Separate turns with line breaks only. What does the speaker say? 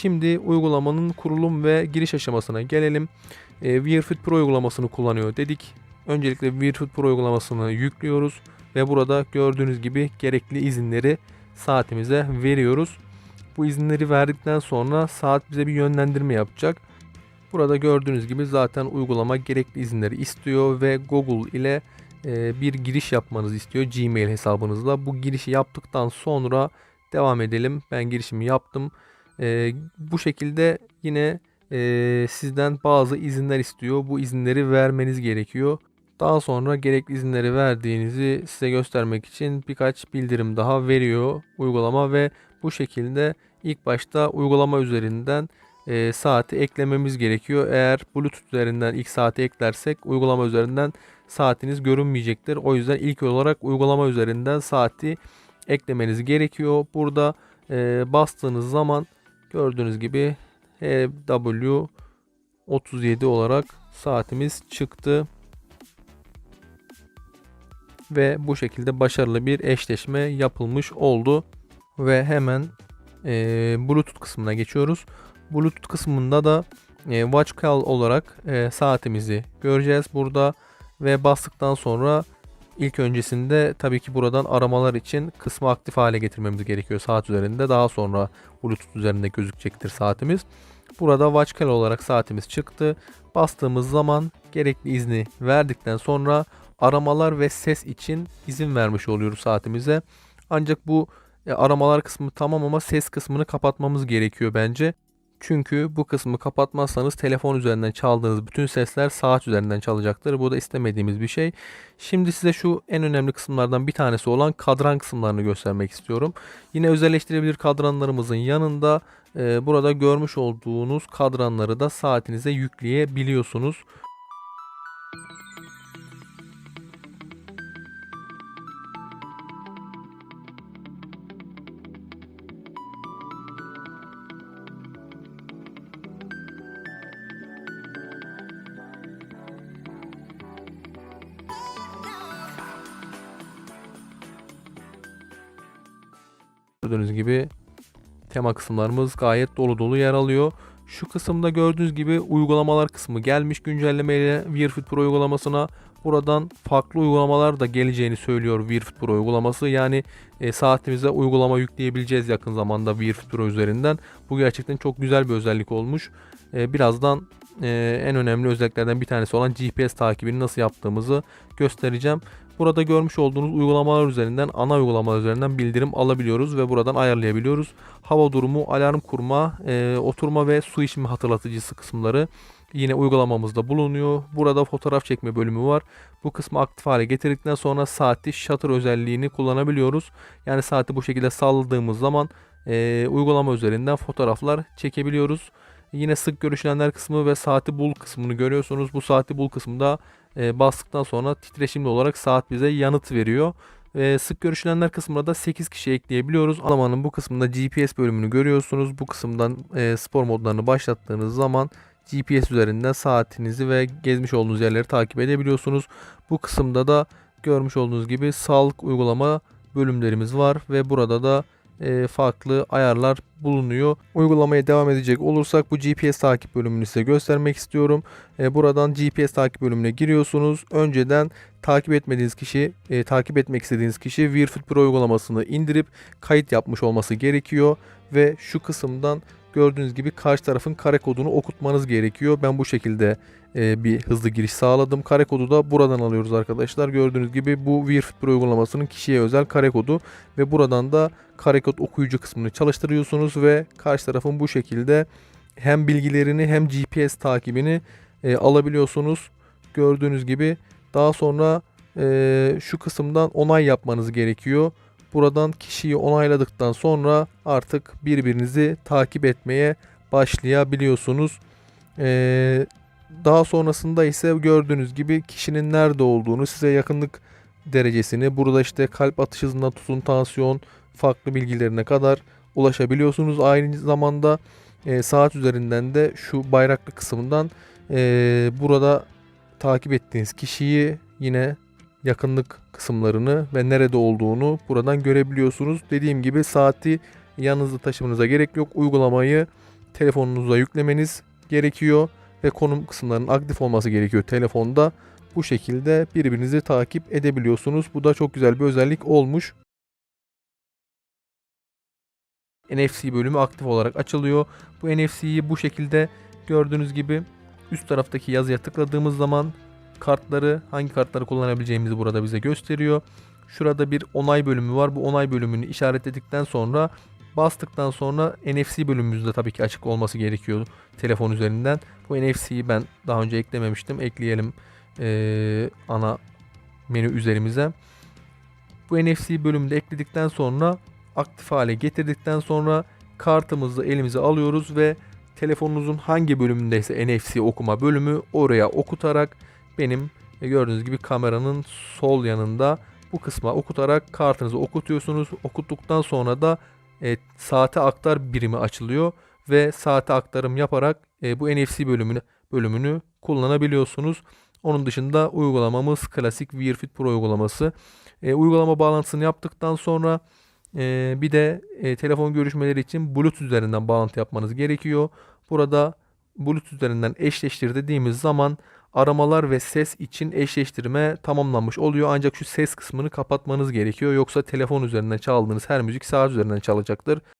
Şimdi uygulamanın kurulum ve giriş aşamasına gelelim. E, Wearfit Pro uygulamasını kullanıyor dedik. Öncelikle Wearfit Pro uygulamasını yüklüyoruz ve burada gördüğünüz gibi gerekli izinleri saatimize veriyoruz. Bu izinleri verdikten sonra saat bize bir yönlendirme yapacak. Burada gördüğünüz gibi zaten uygulama gerekli izinleri istiyor ve Google ile e, bir giriş yapmanızı istiyor Gmail hesabınızla. Bu girişi yaptıktan sonra devam edelim. Ben girişimi yaptım. E, bu şekilde yine e, sizden bazı izinler istiyor. Bu izinleri vermeniz gerekiyor. Daha sonra gerekli izinleri verdiğinizi size göstermek için birkaç bildirim daha veriyor uygulama ve bu şekilde ilk başta uygulama üzerinden e, saati eklememiz gerekiyor. Eğer Bluetooth üzerinden ilk saati eklersek uygulama üzerinden saatiniz görünmeyecektir. O yüzden ilk olarak uygulama üzerinden saati eklemeniz gerekiyor. Burada e, bastığınız zaman gördüğünüz gibi HW 37 olarak saatimiz çıktı. Ve bu şekilde başarılı bir eşleşme yapılmış oldu. Ve hemen e, Bluetooth kısmına geçiyoruz. Bluetooth kısmında da e, Watch Call olarak e, saatimizi göreceğiz burada ve bastıktan sonra ilk öncesinde tabii ki buradan aramalar için kısmı aktif hale getirmemiz gerekiyor saat üzerinde. Daha sonra Bluetooth üzerinde gözükecektir saatimiz. Burada Watch Call olarak saatimiz çıktı. Bastığımız zaman gerekli izni verdikten sonra aramalar ve ses için izin vermiş oluyoruz saatimize. Ancak bu e, aramalar kısmı tamam ama ses kısmını kapatmamız gerekiyor bence. Çünkü bu kısmı kapatmazsanız telefon üzerinden çaldığınız bütün sesler saat üzerinden çalacaktır. Bu da istemediğimiz bir şey. Şimdi size şu en önemli kısımlardan bir tanesi olan kadran kısımlarını göstermek istiyorum. Yine özelleştirebilir kadranlarımızın yanında e, burada görmüş olduğunuz kadranları da saatinize yükleyebiliyorsunuz. Gördüğünüz gibi tema kısımlarımız gayet dolu dolu yer alıyor. Şu kısımda gördüğünüz gibi uygulamalar kısmı gelmiş güncellemeyle Wearfit Pro uygulamasına. Buradan farklı uygulamalar da geleceğini söylüyor Wearfit Pro uygulaması. Yani e, saatimize uygulama yükleyebileceğiz yakın zamanda Wearfit Pro üzerinden. Bu gerçekten çok güzel bir özellik olmuş. E, birazdan e, en önemli özelliklerden bir tanesi olan GPS takibini nasıl yaptığımızı göstereceğim. Burada görmüş olduğunuz uygulamalar üzerinden ana uygulamalar üzerinden bildirim alabiliyoruz ve buradan ayarlayabiliyoruz. Hava durumu, alarm kurma, e, oturma ve su içme hatırlatıcısı kısımları yine uygulamamızda bulunuyor. Burada fotoğraf çekme bölümü var. Bu kısmı aktif hale getirdikten sonra saati shutter özelliğini kullanabiliyoruz. Yani saati bu şekilde salladığımız zaman e, uygulama üzerinden fotoğraflar çekebiliyoruz. Yine sık görüşülenler kısmı ve saati bul kısmını görüyorsunuz. Bu saati bul kısmında e, bastıktan sonra titreşimli olarak saat bize yanıt veriyor. E, sık görüşülenler kısmına da 8 kişi ekleyebiliyoruz. Alamanın bu kısmında GPS bölümünü görüyorsunuz. Bu kısımdan e, spor modlarını başlattığınız zaman GPS üzerinden saatinizi ve gezmiş olduğunuz yerleri takip edebiliyorsunuz. Bu kısımda da görmüş olduğunuz gibi sağlık uygulama bölümlerimiz var ve burada da e, farklı ayarlar bulunuyor. Uygulamaya devam edecek olursak bu GPS takip bölümünü size göstermek istiyorum. E, buradan GPS takip bölümüne giriyorsunuz. Önceden takip etmediğiniz kişi, e, takip etmek istediğiniz kişi Wearfit Pro uygulamasını indirip kayıt yapmış olması gerekiyor ve şu kısımdan gördüğünüz gibi karşı tarafın kare kodunu okutmanız gerekiyor. Ben bu şekilde e, bir hızlı giriş sağladım. Kare kodu da buradan alıyoruz arkadaşlar. Gördüğünüz gibi bu Wearfit Pro uygulamasının kişiye özel kare kodu ve buradan da kare kod okuyucu kısmını çalıştırıyorsunuz ve karşı tarafın bu şekilde hem bilgilerini hem GPS takibini e, alabiliyorsunuz. Gördüğünüz gibi daha sonra e, şu kısımdan onay yapmanız gerekiyor. Buradan kişiyi onayladıktan sonra artık birbirinizi takip etmeye başlayabiliyorsunuz. Ee, daha sonrasında ise gördüğünüz gibi kişinin nerede olduğunu size yakınlık derecesini burada işte kalp atış hızına tutun tansiyon farklı bilgilerine kadar ulaşabiliyorsunuz. Aynı zamanda e, saat üzerinden de şu bayraklı kısmından e, burada takip ettiğiniz kişiyi yine yakınlık kısımlarını ve nerede olduğunu buradan görebiliyorsunuz. Dediğim gibi saati yanınızda taşımanıza gerek yok. Uygulamayı telefonunuza yüklemeniz gerekiyor ve konum kısımlarının aktif olması gerekiyor telefonda. Bu şekilde birbirinizi takip edebiliyorsunuz. Bu da çok güzel bir özellik olmuş. NFC bölümü aktif olarak açılıyor. Bu NFC'yi bu şekilde gördüğünüz gibi üst taraftaki yazıya tıkladığımız zaman kartları hangi kartları kullanabileceğimizi burada bize gösteriyor. Şurada bir onay bölümü var. Bu onay bölümünü işaretledikten sonra bastıktan sonra NFC bölümümüzde tabii ki açık olması gerekiyor telefon üzerinden. Bu NFC'yi ben daha önce eklememiştim. Ekleyelim eee, ana menü üzerimize. Bu NFC bölümünde ekledikten sonra aktif hale getirdikten sonra kartımızı elimize alıyoruz ve telefonunuzun hangi bölümündeyse NFC okuma bölümü oraya okutarak benim e, gördüğünüz gibi kameranın sol yanında bu kısma okutarak kartınızı okutuyorsunuz. Okuttuktan sonra da e, saate aktar birimi açılıyor ve saate aktarım yaparak e, bu NFC bölümünü bölümünü kullanabiliyorsunuz. Onun dışında uygulamamız klasik Wearfit Pro uygulaması. E, uygulama bağlantısını yaptıktan sonra e, bir de e, telefon görüşmeleri için Bluetooth üzerinden bağlantı yapmanız gerekiyor. Burada Bluetooth üzerinden eşleştir dediğimiz zaman aramalar ve ses için eşleştirme tamamlanmış oluyor. Ancak şu ses kısmını kapatmanız gerekiyor. Yoksa telefon üzerinden çaldığınız her müzik saat üzerinden çalacaktır.